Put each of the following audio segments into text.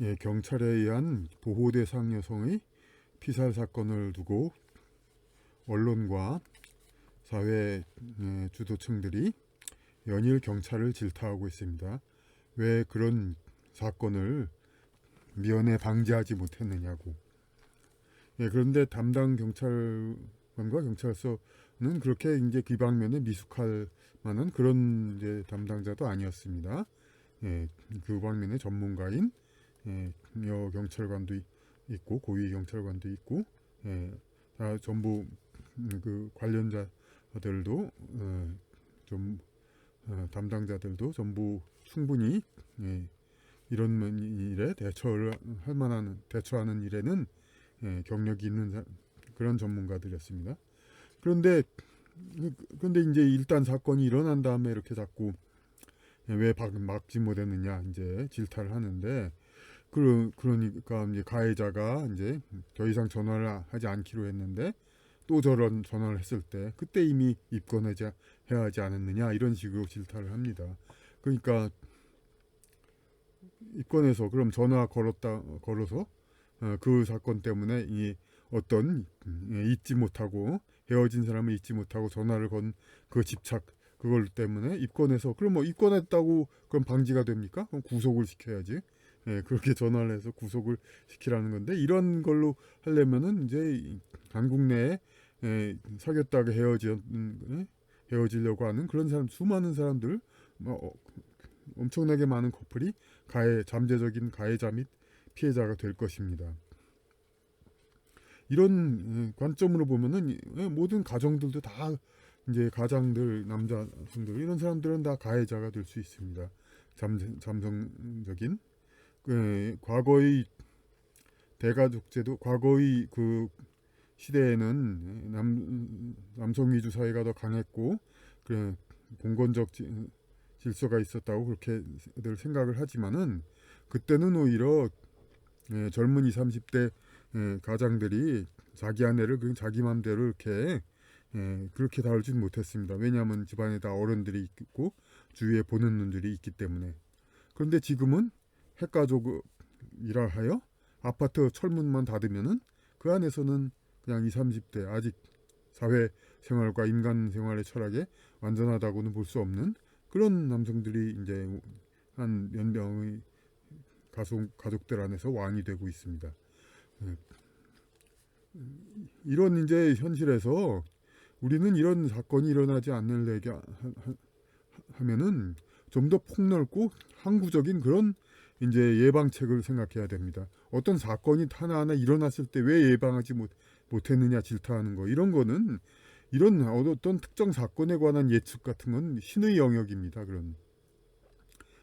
예, 경찰에 의한 보호 대상 여성의 피살 사건을 두고 언론과 사회 예, 주도층들이 연일 경찰을 질타하고 있습니다. 왜 그런 사건을 미연에 방지하지 못했느냐고. 예, 그런데 담당 경찰관과 경찰서는 그렇게 이제 그 방면에 미숙할 만한 그런 이제 담당자도 아니었습니다. 예, 그 방면의 전문가인 예, 여 경찰관도 이- 있고 고위 경찰관도 있고 예, 다 전부 음, 그 관련자들도 어, 좀 어, 담당자들도 전부 충분히 예, 이런 면- 일에 대처를 할 만한 대처하는 일에는 예, 경력이 있는 사- 그런 전문가들이었습니다. 그런데 그런데 이제 일단 사건이 일어난 다음에 이렇게 자꾸 예, 왜 박- 막지 못했느냐 이제 질타를 하는데 그 그러니까 이제 가해자가 이제 더 이상 전화를 하지 않기로 했는데 또 저런 전화를 했을 때 그때 이미 입건하지 해야 하지 않았느냐 이런 식으로 질타를 합니다. 그러니까 입건해서 그럼 전화 걸었다 걸어서 어, 그 사건 때문에 이 어떤 음, 예, 잊지 못하고 헤어진 사람을 잊지 못하고 전화를 건 그 집착 그걸 때문에 입건해서 그럼 뭐 입건했다고 그럼 방지가 됩니까? 그럼 구속을 시켜야지. 예, 그렇게 전화를 해서 구속을 시키라는 건데 이런 걸로 하려면은 이제 이 한국 내에 예, 사귀었다가 헤어지 예, 헤어지려고 하는 그런 사람 수많은 사람들 뭐 어, 엄청나게 많은 커플이 가해 잠재적인 가해자 및 피해자가 될 것입니다. 이런 예, 관점으로 보면은 이- 예, 모든 가정들도 다 이제 가장들 남자분들 이런 사람들은 다 가해자가 될 수 있습니다. 잠, 잠성적인 그 과거의 대가족제도 과거의 그 시대에는 남 남성 위주 사회가 더 강했고 그 봉건적 지- 질서가 있었다고 그렇게들 생각을 하지만은 그때는 오히려 예, 젊은 20, 30대 예, 가장들이 자기 아내를 그 자기 맘대로 이렇게 예, 그렇게 다루진 못했습니다. 왜냐하면 집안에 다 어른들이 있고 주위에 보는 눈들이 있기 때문에. 그런데 지금은 핵가족이라 하여 아파트 철문만 닫으면은 그 안에서는 그냥 20, 30대 아직 사회 생활과 인간 생활의 철학에 완전하다고는 볼 수 없는 그런 남성들이 이제 한 몇 명의 가족 가족들 안에서 왕이 되고 있습니다. 예. 이런 이제 현실에서 우리는 이런 사건이 일어나지 하- 하면은 좀 더 폭넓고 항구적인 그런 이제 예방책을 생각해야 됩니다. 어떤 사건이 하나하나 일어났을 때 왜 예방하지 못, 못했느냐 질타하는 거 이런 거는 이런 어떤 특정 사건에 관한 예측 같은 건 신의 영역입니다. 그런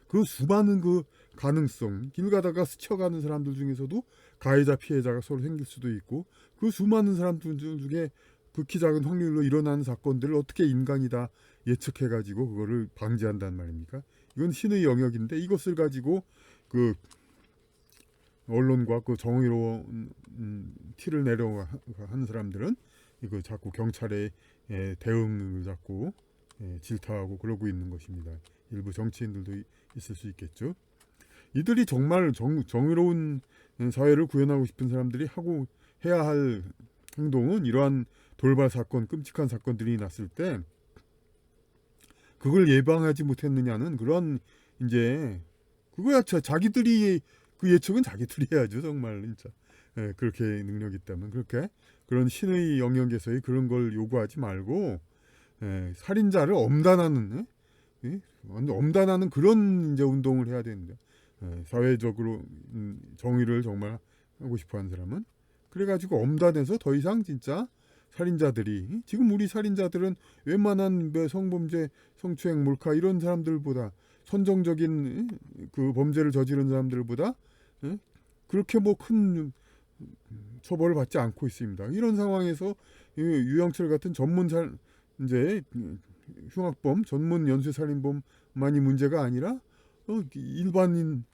그 수많은 그 가능성 길 가다가 스쳐가는 사람들 중에서도 가해자 피해자가 서로 생길 수도 있고 그 수많은 사람들 중에 극히 작은 확률로 일어나는 사건들을 어떻게 인간이 다 예측해 가지고 그거를 방지한단 말입니까? 이건 신의 영역인데 이것을 가지고 그 언론과 그 정의로운 음, 티를 내려 하는 사람들은 이거 자꾸 경찰의 예, 대응을 자꾸 예, 질타하고 그러고 있는 것입니다. 일부 정치인들도 이- 있을 수 있겠죠. 이들이 정말 정, 정의로운 사회를 구현하고 싶은 사람들이 하고 해야 할 행동은 이러한 돌발 사건, 끔찍한 사건들이 났을 때 그걸 예방하지 못했느냐는 그런 이제 그거야 자, 자기들이 그 예측은 자기들이 해야죠 정말. 진짜. 예, 그렇게 능력이 있다면. 그렇게 그런 신의 영역에서의 그런 걸 요구하지 말고 예, 살인자를 엄단하는 예? 예? 완전 엄단하는 그런 이제 운동을 해야 되는데 예, 사회적으로 음, 정의를 정말 하고 싶어하는 사람은. 그래가지고 엄단해서 더 이상 진짜 살인자들이? 지금 우리 살인자들은 웬만한 뭐 성범죄, 성추행, 몰카 이런 사람들보다 선정적인 그 범죄를 저지른 사람들보다 예? 그렇게 뭐 큰 처벌을 받지 않고 있습니다. 이런 상황에서 이 유영철 같은 전문 살 이제 흉악범, 전문 연쇄 살인범만이 문제가 아니라 어, 일반인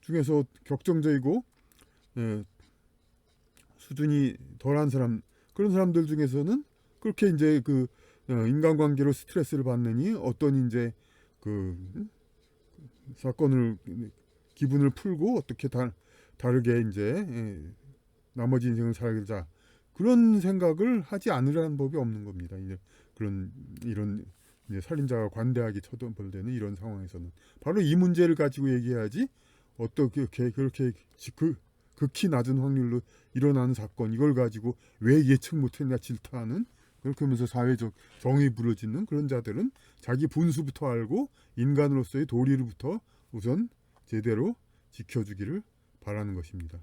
중에서 격정적이고 예, 수준이 덜한 사람 그런 사람들 중에서는 그렇게 이제 그 어, 인간관계로 스트레스를 받느니 어떤 이제 그 음? 사건을 기분을 풀고 어떻게 다, 다르게 이제 예, 나머지 인생을 살자 그런 생각을 하지 않으라는 법이 없는 겁니다. 이제 그런 이런 이제 살인자가 관대하게 처벌되는 이런 상황에서는 바로 이 문제를 가지고 얘기해야지 어떻게 그렇게 그 극히 낮은 확률로 일어나는 사건 이걸 가지고 왜 예측 못했냐 질타하는 그렇게 하면서 사회적 정의 부러지는 그런 자들은 자기 분수부터 알고 인간으로서의 도리를부터 우선 제대로 지켜주기를 바라는 것입니다.